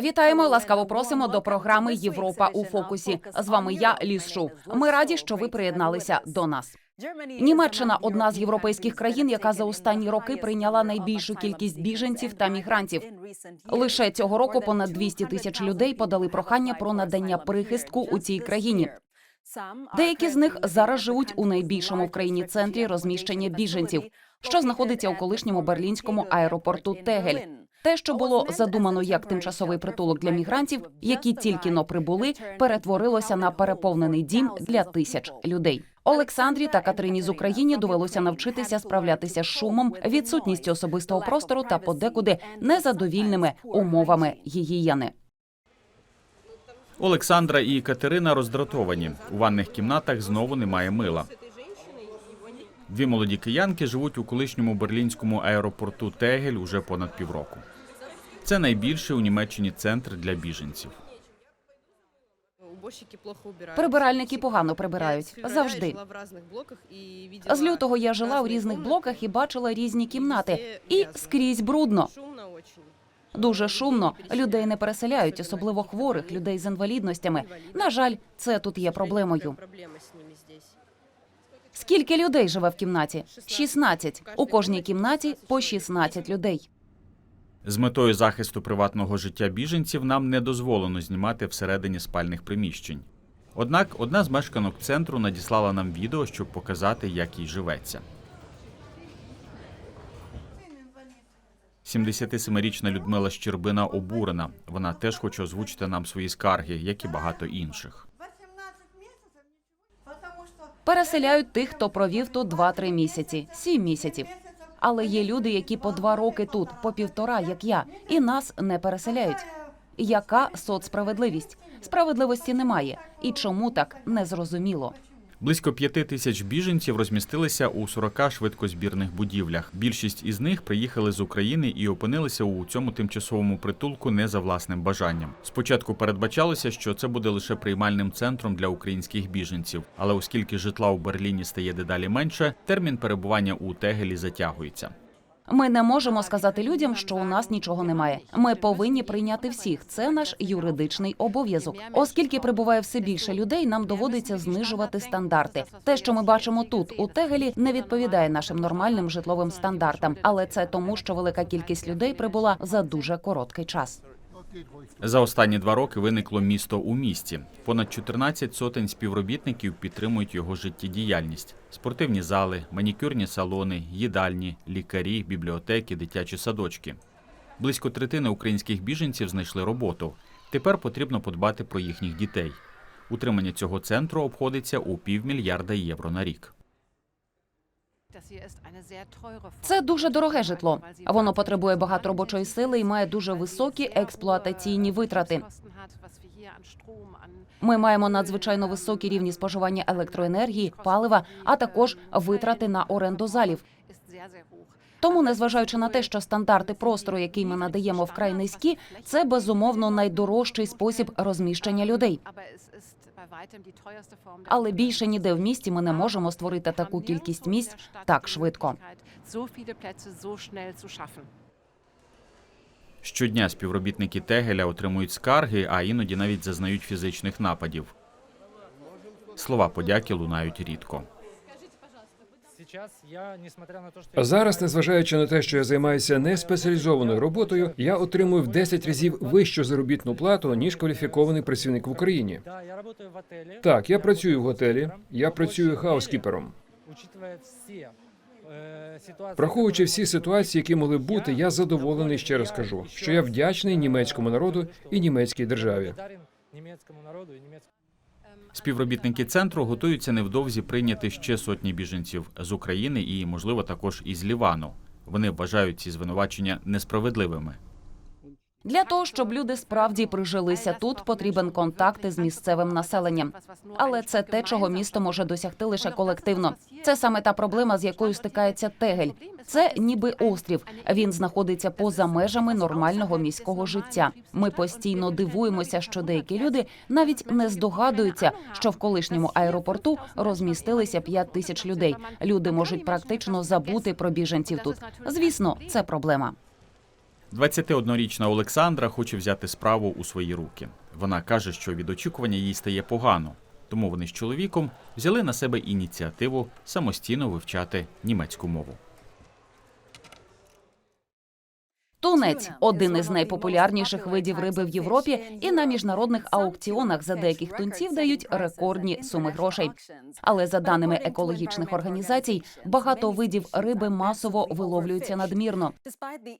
Вітаємо, ласкаво просимо до програми Європа у фокусі. З вами я Ліс Шу. Ми раді, що ви приєдналися до нас. Німеччина одна з європейських країн, яка за останні роки прийняла найбільшу кількість біженців та мігрантів. Лише цього року понад 200 тисяч людей подали прохання про надання прихистку у цій країні. Деякі з них зараз живуть у найбільшому в країні центрі розміщення біженців, що знаходиться у колишньому берлінському аеропорту Тегель. Те, що було задумано як тимчасовий притулок для мігрантів, які тільки но прибули, перетворилося на переповнений дім для тисяч людей. Олександрі та Катерині з України довелося навчитися справлятися з шумом, відсутністю особистого простору та подекуди незадовільними умовами гігієни. Олександра і Катерина роздратовані. У ванних кімнатах знову немає мила. Дві молоді киянки живуть у колишньому берлінському аеропорту Тегель уже понад півроку. Це найбільший у Німеччині центр для біженців. Прибиральники погано прибирають завжди. З лютого я жила у різних блоках і бачила різні кімнати, і скрізь брудно. Дуже шумно. Людей не переселяють, особливо хворих, людей з інвалідностями. На жаль, це тут є проблемою. Скільки людей живе в кімнаті? 16. У кожній кімнаті по 16 людей. З метою захисту приватного життя біженців нам не дозволено знімати всередині спальних приміщень. Однак одна з мешканок центру надіслала нам відео, щоб показати, як їй живеться. 77-річна Людмила Щербина обурена. Вона теж хоче озвучити нам свої скарги, як і багато інших. 18 месяцев ничего, потому что Переселяють тих, хто провів тут 2-3 місяці, 7 місяців. Але є люди, які по два роки тут, по півтора, як я, і нас не переселяють. Яка соцсправедливість? Справедливості немає. І чому так незрозуміло. Близько п'яти тисяч біженців розмістилися у 40 швидкозбірних будівлях. Більшість із них приїхали з України і опинилися у цьому тимчасовому притулку не за власним бажанням. Спочатку передбачалося, що це буде лише приймальним центром для українських біженців, але оскільки житла у Берліні стає дедалі менше, термін перебування у Тегелі затягується. Ми не можемо сказати людям, що у нас нічого немає. Ми повинні прийняти всіх. Це наш юридичний обов'язок. Оскільки прибуває все більше людей, нам доводиться знижувати стандарти. Те, що ми бачимо тут у Тегелі, не відповідає нашим нормальним житловим стандартам, але це тому, що велика кількість людей прибула за дуже короткий час. За останні два роки виникло місто у місті. Понад 14 сотень співробітників підтримують його життєдіяльність: спортивні зали, манікюрні салони, їдальні, лікарі, бібліотеки, дитячі садочки. Близько третини українських біженців знайшли роботу. Тепер потрібно подбати про їхніх дітей. Утримання цього центру обходиться у півмільярда євро на рік. Це дуже дороге житло. Воно потребує багато робочої сили і має дуже високі експлуатаційні витрати. Ми маємо надзвичайно високі рівні споживання електроенергії, палива, а також витрати на оренду залів. Тому, незважаючи на те, що стандарти простору, який ми надаємо вкрай низькі, це безумовно найдорожчий спосіб розміщення людей. Але більше ніде в місті ми не можемо створити таку кількість місць так швидко. Щодня співробітники Тегеля отримують скарги, а іноді навіть зазнають фізичних нападів. Слова подяки лунають рідко. Зараз, незважаючи на те, що я займаюся неспеціалізованою роботою, я отримую в 10 разів вищу заробітну плату ніж кваліфікований працівник в Україні. да, я работаю в отеле. Так, я працюю в готелі, я працюю хаускіпером. Учитывая все э, ситуации, Враховуючи которые всі могут ситуації, які могли б быть, бути, я задоволений. Ще раз кажу, що я вдячний німецькому народу і німецькій державі. Співробітники центру готуються невдовзі прийняти ще сотні біженців з України і, можливо, також із Лівану. Вони вважають ці звинувачення несправедливими. Для того щоб люди справді прижилися тут, потрібен контакт із місцевим населенням. Але це те, чого місто може досягти лише колективно. Це саме та проблема, з якою стикається Тегель. Це ніби острів. Він знаходиться поза межами нормального міського життя. Ми постійно дивуємося, що деякі люди навіть не здогадуються, що в колишньому аеропорту розмістилися 5 тисяч людей. Люди можуть практично забути про біженців тут. Звісно, це проблема. 21-річна Олександра хоче взяти справу у свої руки. Вона каже, що від очікування їй стає погано, тому вони з чоловіком взяли на себе ініціативу самостійно вивчати німецьку мову. Тунець один із найпопулярніших видів риби в Європі, і на міжнародних аукціонах за деяких тунців дають рекордні суми грошей. Але за даними екологічних організацій, багато видів риби масово виловлюються надмірно.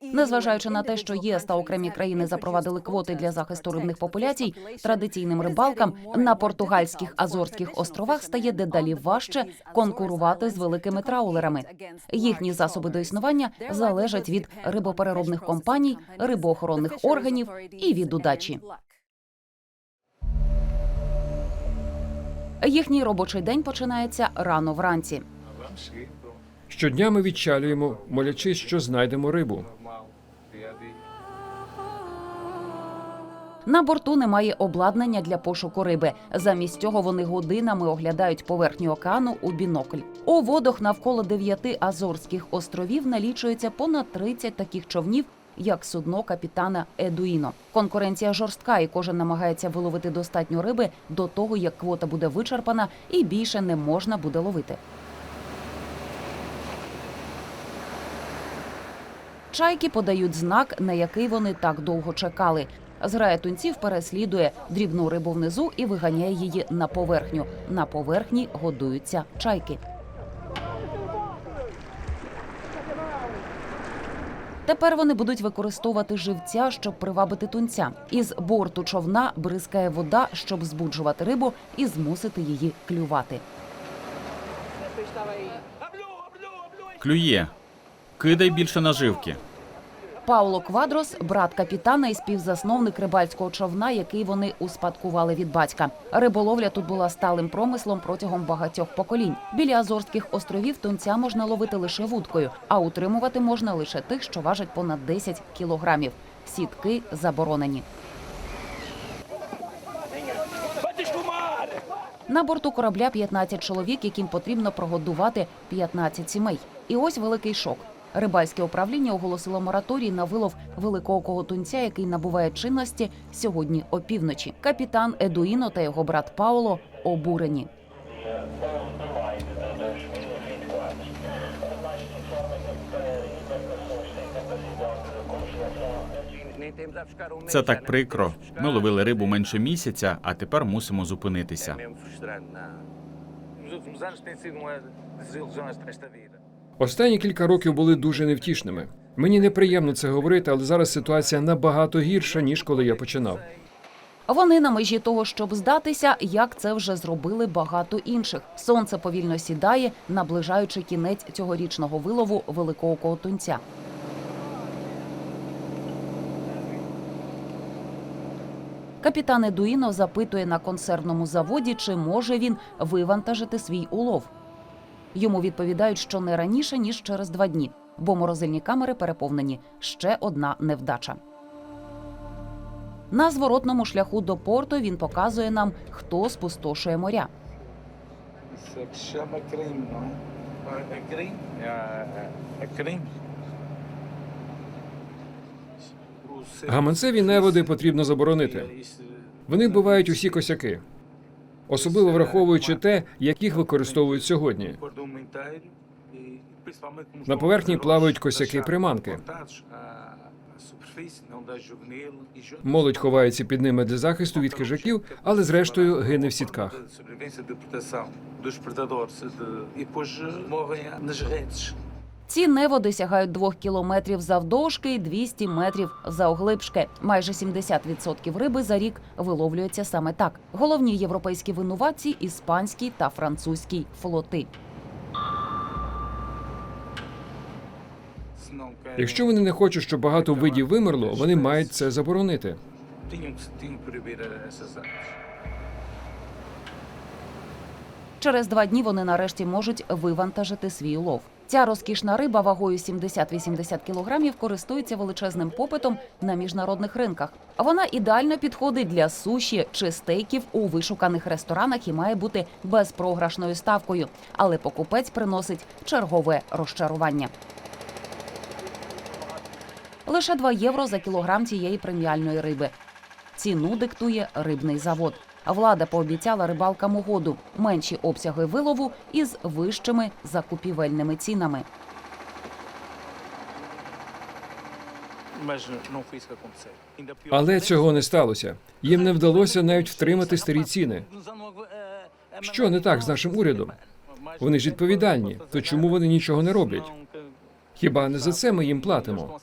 Незважаючи на те, що ЄС та окремі країни запровадили квоти для захисту рибних популяцій, традиційним рибалкам на португальських Азорських островах стає дедалі важче конкурувати з великими траулерами. Їхні засоби до існування залежать від рибопереробних компаній, рибоохоронних органів і від удачі. Їхній робочий день починається рано вранці. Щодня ми відчалюємо, молячись, що знайдемо рибу. На борту немає обладнання для пошуку риби. Замість цього вони годинами оглядають поверхню океану у бінокль. У водах навколо дев'яти Азорських островів налічується понад 30 таких човнів. Як судно капітана Едуїно. Конкуренція жорстка, і кожен намагається виловити достатньо риби до того, як квота буде вичерпана, і більше не можна буде ловити. Чайки подають знак, на який вони так довго чекали. Зграя тунців переслідує дрібну рибу внизу і виганяє її на поверхню. На поверхні годуються чайки. Тепер вони будуть використовувати живця, щоб привабити тунця. Із борту човна бризкає вода, щоб збуджувати рибу і змусити її клювати. Клює. Кидай більше наживки. Пауло Квадрос, брат капітана і співзасновник рибальського човна, який вони успадкували від батька. Риболовля тут була сталим промислом протягом багатьох поколінь. Біля Азорських островів тунця можна ловити лише вудкою, а утримувати можна лише тих, що важать понад 10 кілограмів. Сітки заборонені. На борту корабля 15 чоловік, яким потрібно прогодувати 15 сімей. І ось великий шок. Рибальське управління оголосило мораторій на вилов великоокого тунця, який набуває чинності сьогодні опівночі. Капітан Едуїно та його брат Пауло обурені. Це так прикро. Ми ловили рибу менше місяця, а тепер мусимо зупинитися. Останні кілька років були дуже невтішними. Мені неприємно це говорити, але зараз ситуація набагато гірша ніж коли я починав. Вони на межі того, щоб здатися, як це вже зробили багато інших. Сонце повільно сідає, наближаючи кінець цьогорічного вилову великоокого тунця. Капітан Едуїно запитує на консервному заводі, чи може він вивантажити свій улов. Йому відповідають, що не раніше ніж через два дні, бо морозильні камери переповнені. Ще одна невдача. На зворотному шляху до порту він показує нам, хто спустошує моря. Crime. O ser- Гаманцеві неводи потрібно заборонити. Вони вбивають усі косяки, особливо враховуючи те, як їх використовують сьогодні. e На поверхні плавають косяки приманки. e Молодь ховається під ними для захисту від хижаків, але зрештою гине в сітках. Ці неводи сягають двох кілометрів завдовжки і 200 метрів завглибшки. Майже 70% риби за рік виловлюється саме так. Головні європейські винуватці іспанський та французький флоти. Якщо вони не хочуть, щоб багато видів вимерло, вони мають це заборонити. Через два дні вони нарешті можуть вивантажити свій улов. Ця розкішна риба вагою 70-80 кілограмів користується величезним попитом на міжнародних ринках. Вона ідеально підходить для суші чи стейків у вишуканих ресторанах і має бути безпрограшною ставкою. Але покупець приносить чергове розчарування. Лише 2 євро за кілограм цієї преміальної риби. Ціну диктує рибний завод. Влада пообіцяла рибалкам угоду менші обсяги вилову із вищими закупівельними цінами. Але цього не сталося. Їм не вдалося навіть втримати старі ціни. Що не так з нашим урядом? Вони ж відповідальні. То чому вони нічого не роблять? Хіба не за це ми їм платимо?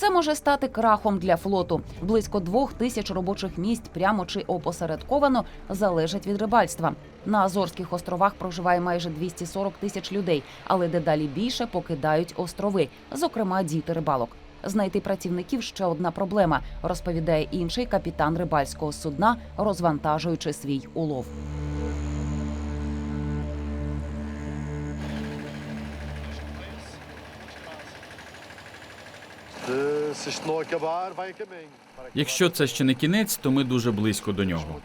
Це може стати крахом для флоту. Близько двох тисяч робочих місць прямо чи опосередковано залежать від рибальства. На Азорських островах проживає майже 240 тисяч людей, але дедалі більше покидають острови, зокрема діти рибалок. Знайти працівників ще одна проблема, розповідає інший капітан рибальського судна, розвантажуючи свій улов. Якщо це ще не кінець, то ми дуже близько до нього.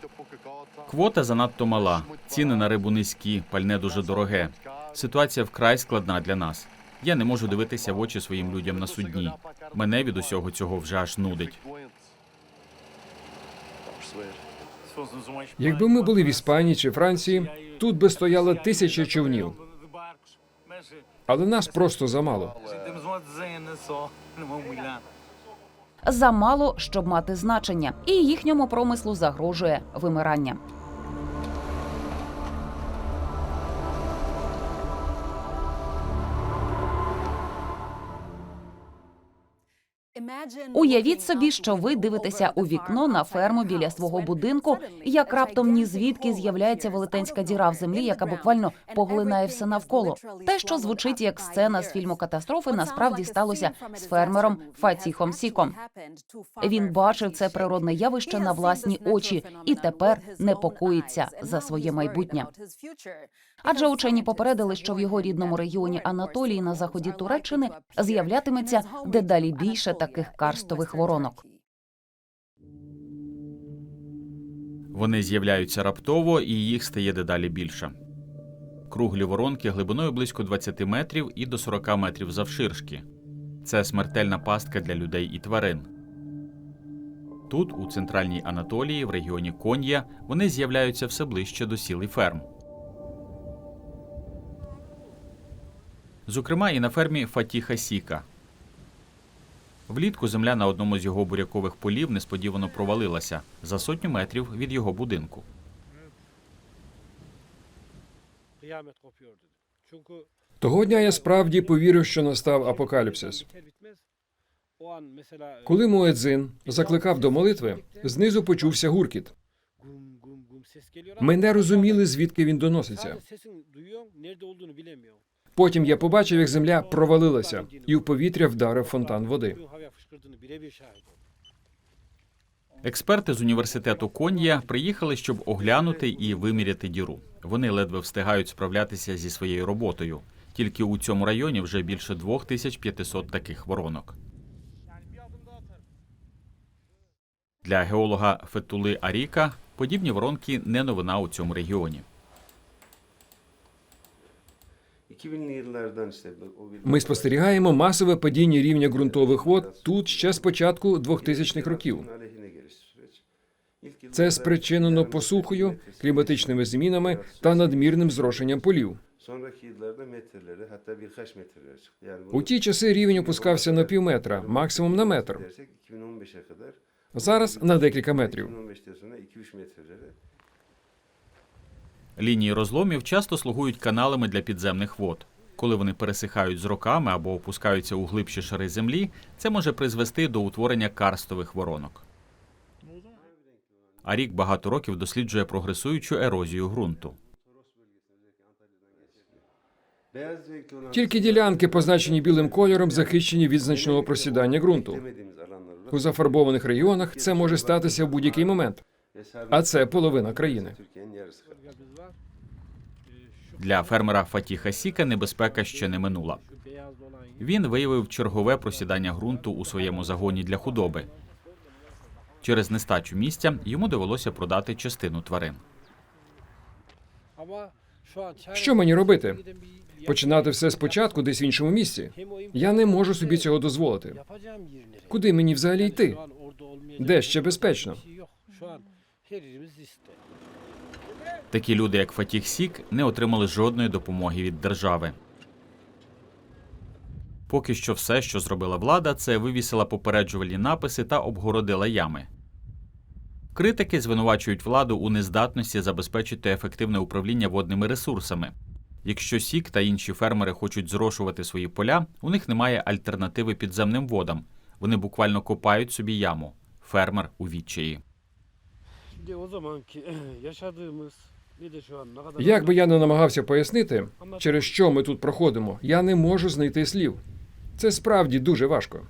Квота занадто мала, ціни на рибу низькі, пальне дуже дороге. Ситуація вкрай складна для нас. Я не можу дивитися в очі своїм людям на судні. Мене від усього цього вже аж нудить. Якби ми були в Іспанії чи Франції, тут би стояло тисяча човнів, але нас просто замало. Замало, щоб мати значення, і їхньому промислу загрожує вимирання. Уявіть собі, що ви дивитеся у вікно на ферму біля свого будинку, як раптом ні звідки з'являється велетенська діра в землі, яка буквально поглинає все навколо. Те, що звучить як сцена з фільму катастрофи, насправді сталося з фермером Фатіхом Сіком. Він бачив це природне явище на власні очі і тепер непокоїться за своє майбутнє. Адже учені попередили, що в його рідному регіоні Анатолії на заході Туреччини з'являтиметься дедалі більше таких карстових воронок. Вони з'являються раптово, і їх стає дедалі більше. Круглі воронки глибиною близько 20 метрів і до 40 метрів завширшки. Це смертельна пастка для людей і тварин. Тут, у центральній Анатолії, в регіоні Кон'я, вони з'являються все ближче до сіл ферм. Зокрема, і на фермі Фатіха Сіка. Влітку земля на одному з його бурякових полів несподівано провалилася за сотню метрів від його будинку. Того дня я справді повірив, що настав апокаліпсис. Коли Муедзин закликав до молитви, знизу почувся гуркіт. Ми не розуміли, звідки він доноситься. Потім я побачив, як земля провалилася, і в повітря вдарив фонтан води. Експерти з університету Кон'я приїхали, щоб оглянути і виміряти діру. Вони ледве встигають справлятися зі своєю роботою. Тільки у цьому районі вже більше 2500 таких воронок. Для геолога Фетули Аріка подібні воронки не новина у цьому регіоні. Ми спостерігаємо масове падіння рівня ґрунтових вод тут ще з початку 2000-х років. Це спричинено посухою, кліматичними змінами та надмірним зрошенням полів. У ті часи рівень опускався на пів метра, максимум на метр. dersek 2015'e kadar Зараз на декілька метрів. Лінії розломів часто слугують каналами для підземних вод. Коли вони пересихають з роками або опускаються у глибші шари землі, це може призвести до утворення карстових воронок. А рік багато років досліджує прогресуючу ерозію ґрунту. Тільки ділянки, позначені білим кольором, захищені від значного просідання ґрунту. У зафарбованих регіонах це може статися в будь-який момент, а це половина країни. Для фермера Фатіха Сіка небезпека ще не минула. Він виявив чергове просідання ґрунту у своєму загоні для худоби. Через нестачу місця йому довелося продати частину тварин. Що мені робити? Починати все спочатку, десь в іншому місці. Я не можу собі цього дозволити. Куди мені взагалі йти? Де ще безпечно? Такі люди, як Фатіх Сік, не отримали жодної допомоги від держави. Поки що все, що зробила влада, це вивісила попереджувальні написи та обгородила ями. Критики звинувачують владу у нездатності забезпечити ефективне управління водними ресурсами. Якщо Сік та інші фермери хочуть зрошувати свої поля, у них немає альтернативи підземним водам. Вони буквально копають собі яму. Фермер у відчаї. Як би я не намагався пояснити, через що ми тут проходимо, я не можу знайти слів. Це справді дуже важко.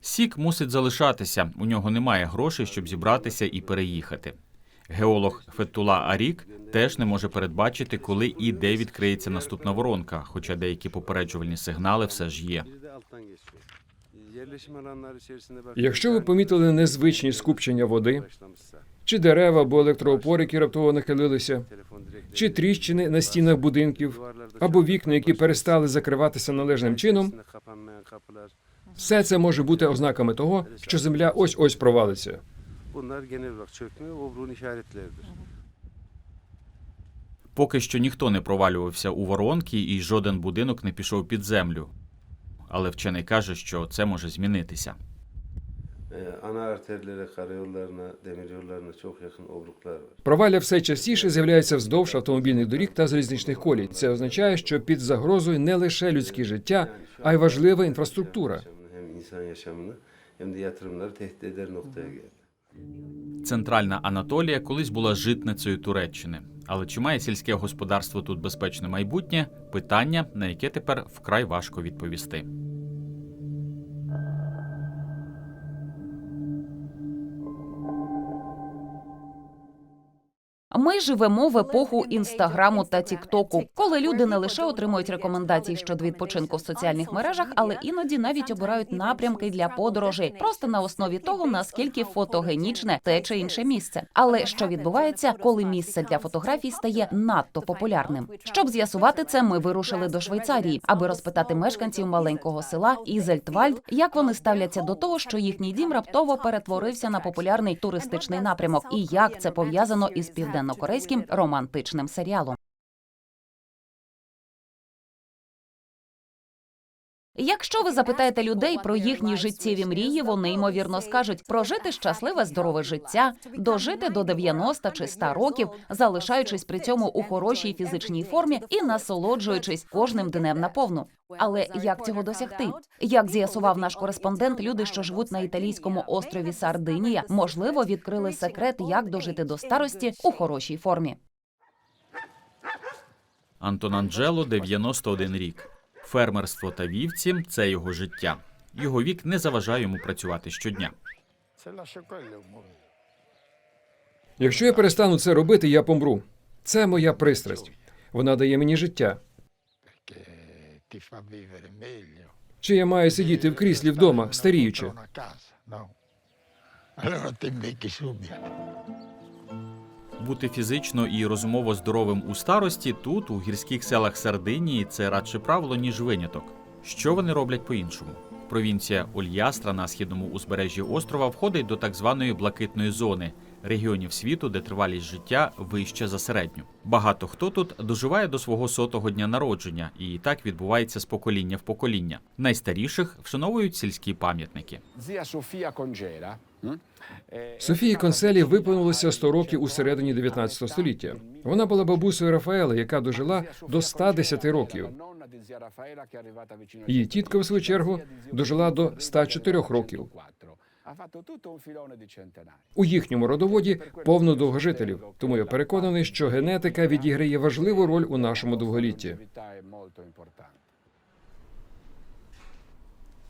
Сік мусить залишатися. У нього немає грошей, щоб зібратися і переїхати. Геолог Фетула Арік теж не може передбачити, коли і де відкриється наступна воронка, хоча деякі попереджувальні сигнали все ж є. Якщо ви помітили незвичні скупчення води, чи дерева або електроопори, які раптово нахилилися, чи тріщини на стінах будинків, або вікна, які перестали закриватися належним чином, все це може бути ознаками того, що земля провалиться. Ve obruğun işaretleridir. Поки що ніхто не провалювався у воронки і жоден будинок не пішов під землю. Але вчений каже, що це може змінитися. Var. Провалля все частіше з'являється вздовж автомобільних доріг та залізничних колій. Це означає, що під загрозою не лише людське життя, а й важлива інфраструктура. Центральна Анатолія колись була житницею Туреччини. Але чи має сільське господарство тут безпечне майбутнє? Питання, на яке тепер вкрай важко відповісти. Ми живемо в епоху інстаграму та тіктоку, коли люди не лише отримують рекомендації щодо відпочинку в соціальних мережах, але іноді навіть обирають напрямки для подорожей просто на основі того, наскільки фотогенічне те чи інше місце. Але що відбувається, коли місце для фотографій стає надто популярним? Щоб з'ясувати це, ми вирушили до Швейцарії, аби розпитати мешканців маленького села Ізельтвальд, як вони ставляться до того, що їхній дім раптово перетворився на популярний туристичний напрямок, і як це пов'язано із південнокорейським романтичним серіалом. Якщо ви запитаєте людей про їхні життєві мрії, вони ймовірно скажуть прожити щасливе здорове життя, дожити до 90 чи 100 років, залишаючись при цьому у хорошій фізичній формі і насолоджуючись кожним днем наповну. Але як цього досягти? Як з'ясував наш кореспондент, люди, що живуть на італійському острові Сардинія, можливо, відкрили секрет, як дожити до старості у хорошій формі. Антон Анджело 91 рік. Фермерство та вівці це його життя. Його вік не заважає йому працювати щодня. Якщо я перестану це робити, я помру. Це моя пристрасть. Вона дає мені життя. Чи я маю сидіти в кріслі вдома, старіючи? Бути фізично і розумово здоровим у старості тут, у гірських селах Сардинії, це радше правило, ніж виняток. Що вони роблять по-іншому? Провінція Ольястра на східному узбережжі острова входить до так званої блакитної зони регіонів світу, де тривалість життя вища за середню. Багато хто тут доживає до свого сотого дня народження, і так відбувається з покоління в покоління. Найстаріших вшановують сільські пам'ятники. Е, Софії Конселі виповнилося 100 років у середині 19 століття. Вона була бабусею Рафаела, яка дожила до 110 років. Її тітка, в свою чергу, дожила до 104 років. У їхньому родоводі повно довгожителів. Тому я переконаний, що генетика відіграє важливу роль у нашому довголітті.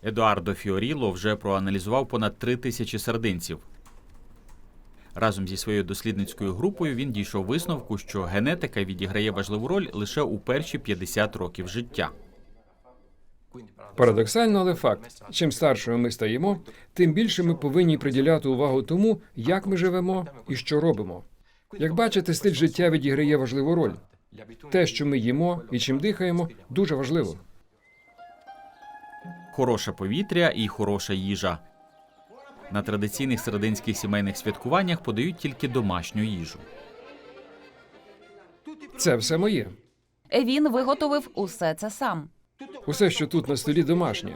Едуардо Фіоріло вже проаналізував понад три тисячі сардинців. Разом зі своєю дослідницькою групою він дійшов висновку, що генетика відіграє важливу роль лише у перші 50 років життя. Парадоксально, але факт: чим старшими ми стаємо, тим більше ми повинні приділяти увагу тому, як ми живемо і що робимо. Як бачите, стиль життя відіграє важливу роль. Те, що ми їмо і чим дихаємо, дуже важливо. Хороше повітря і хороша їжа. На традиційних серединських сімейних святкуваннях подають тільки домашню їжу. Це все моє. Він виготовив усе це сам. Усе, що тут на столі, домашнє.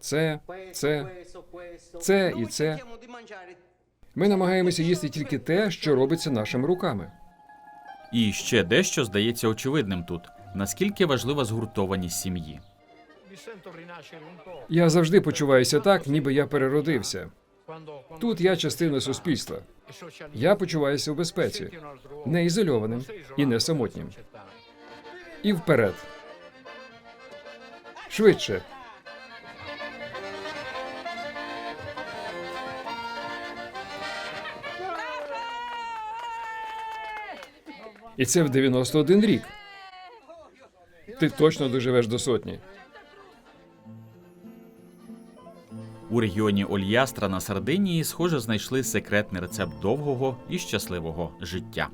Це, це, це і це. Ми намагаємося їсти тільки те, що робиться нашими руками. І ще дещо здається очевидним тут: наскільки важлива згуртованість сім'ї. Я завжди почуваюся так, ніби я переродився. Тут я частина суспільства. Я почуваюся в безпеці, не ізольованим і не самотнім. І вперед. Швидше. І це в 91 рік. Ти точно доживеш до сотні. У регіоні Ольястра на Сардинії, схоже, знайшли секретний рецепт довгого і щасливого життя.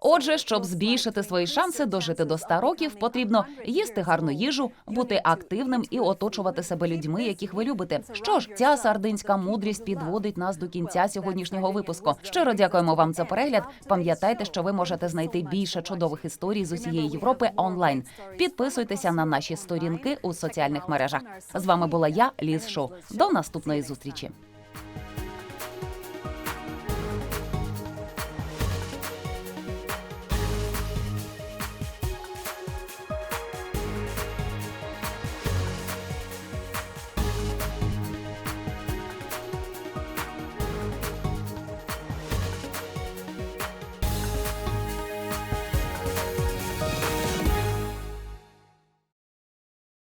Отже, щоб збільшити свої шанси дожити до 100 років, потрібно їсти гарну їжу, бути активним і оточувати себе людьми, яких ви любите. Що ж, ця сардинська мудрість підводить нас до кінця сьогоднішнього випуску. Щиро дякуємо вам за перегляд. Пам'ятайте, що ви можете знайти більше чудових історій з усієї Європи онлайн. Підписуйтеся на наші сторінки у соціальних мережах. З вами була я, Ліз Шоу. До наступної зустрічі.